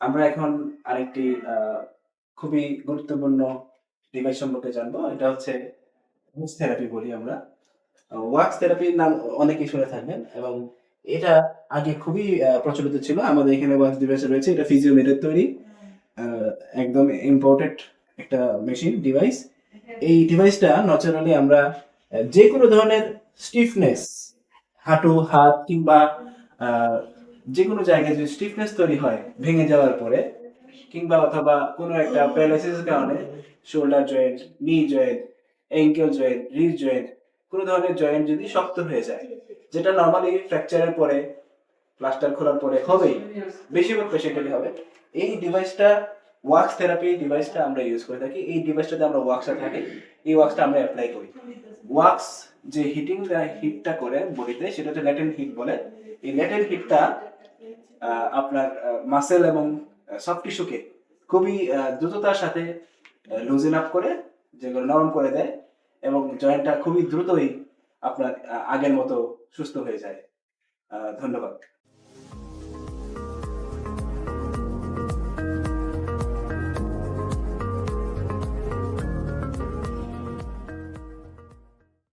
আমরা এখন আরেকটি খুবই গুরুত্বপূর্ণ ডিভাইস সম্পর্কে জানব। এটা হচ্ছে ওয়াক্স থেরাপি বলি আমরা। ওয়াক্স থেরাপির নাম অনেকেই শুনে থাকবেন এবং এটা আগে খুবই প্রচলিত ছিল। আমাদের এখানে ওয়াক্স ডিভাইস রয়েছে। এটা ফিজিওমেডের তৈরি। একদম ইম্পোর্টেড একটা মেশিন ডিভাইস এই ডিভাইসটা ন্যাচারালি আমরা যে কোনো ধরনের স্টিফনেস হাঁটু, হাত কিংবা যে কোনো জায়গায় যদি স্টিফনেস তৈরি হয়, ভেঙে যাওয়ার পরে, কিংবা অথবা কোনো একটা প্যারালাইসিসের কারণে shoulder joint knee joint ankle joint wrist joint কোনো ধরনের জয়েন্ট যদি শক্ত হয়ে যায়, যেটা নর্মালি ফ্র্যাকচারের পরে প্লাস্টার খোলার পরে হবেই, বেশিরভাগ পেশেন্টেরই হবে, এই ডিভাইসটা ওয়াক্স থেরাপি ডিভাইসটা আমরা ইউজ করে থাকি, এই ডিভাইসটাতে আমরা ওয়াক্সটা থাকে, এই ওয়াক্সটা আমরা অ্যাপ্লাই করি। ওয়াক্স যে হিটিং হিটটা করে বডিতে, সেটা হচ্ছে ল্যাটেন্ট হিট বলে। এই ল্যাটেন্ট হিটটা আপনার মাসেল এবং সফট টিস্যুকে খুবই দ্রুততার সাথে লুজেন আপ করে, যেগুলো নরম করে দেয় এবং জয়েন্টটা খুবই দ্রুতই আপনার আগের মতো সুস্থ হয়ে যায়। ধন্যবাদ।